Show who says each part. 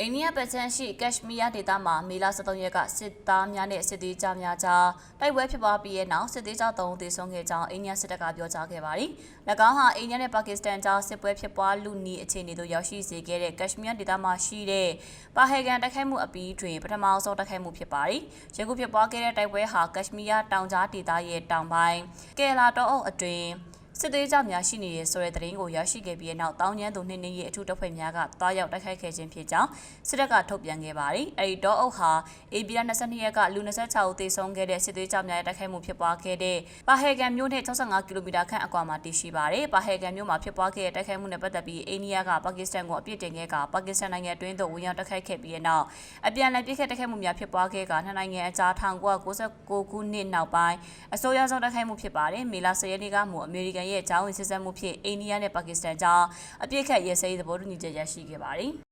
Speaker 1: အိန္ဒိယပတ်ချမ်းရှိကက်ရှမီးယားဒေသမှာမေလ23ရက်ကစစ်သားများနဲ့စစ်သေးကြများကြားတိုက်ပွဲဖြစ်ပွားပြီးတဲ့နောက်စစ်သေးကြ3ဦးသေဆုံးခဲ့ကြောင်းအိန္ဒိယစစ်တပ်ကပြောကြားခဲ့ပါတယ်။၎င်းဟာအိန္ဒိယနဲ့ပါကစ္စတန်ကြားစစ်ပွဲဖြစ်ပွားလူနီအခြေအနေသို့ရောက်ရှိစေခဲ့တဲ့ကက်ရှမီးယားဒေသမှာရှိတဲ့ပါဟေဂန်တိုက်ခိုက်မှုအပြီးတွင်ပထမဆုံးတိုက်ခိုက်မှုဖြစ်ပါတယ်။ယခုဖြစ်ပွားခဲ့တဲ့တိုက်ပွဲဟာကက်ရှမီးယားတောင်ကြားဒေသရဲ့တောင်ပိုင်းကယ်လာတောအုပ်အတွင်း စစ်သေးကြောင့်များရှိနေရဆိုတဲ့သတင်းကိုရရှိခဲ့ပြီးတဲ့နောက်တောင်းကျမ်းသူနှစ်နှစ်ရဲ့အထူးတပ်ဖွဲ့များကတွားရောက်တိုက်ခိုက်ခဲ့ခြင်းဖြစ်ကြောင်းစစ်တပ်ကထုတ်ပြန်ခဲ့ပါတယ်။အဲဒီတော့အုပ်ဟာအေပီလာ22ရက်ကလူ26ဦးသေဆုံးခဲ့တဲ့စစ်သေးကြောင့်များရဲ့တိုက်ခိုက်မှုဖြစ်ပွားခဲ့တဲ့ပါဟေဂန်မြို့နဲ့65ကီလိုမီတာခန့်အကွာမှာတည်ရှိပါတယ်။ပါဟေဂန်မြို့မှာဖြစ်ပွားခဲ့တဲ့တိုက်ခိုက်မှုနဲ့ပတ်သက်ပြီးအိန္ဒိယကပါကစ္စတန်ကိုအပြစ်တင်ခဲ့ကပါကစ္စတန်နိုင်ငံအတွင်းသို့ဝင်ရောက်တိုက်ခိုက်ခဲ့ပြီးတဲ့နောက်အပြန်အလှန်ပြစ်ခတ်တိုက်ခိုက်မှုများဖြစ်ပွားခဲ့ကနှစ်နိုင်ငံအကြား1996ခုနှစ်နောက်ပိုင်းအစိုးရဆုံးတိုက်ခိုက်မှုဖြစ်ပါတယ်။မေလ10ရက်နေ့ကမှအမေရိကန်ရဲ့ဂျာဝင်စစ်ဆက်မှုဖြင့်အိန္ဒိယနဲ့ပါကစ္စတန်ကြားအပြစ်ခတ်ရဲစဲရေးသဘောတူညီချက်ရရှိခဲ့ပါတယ်။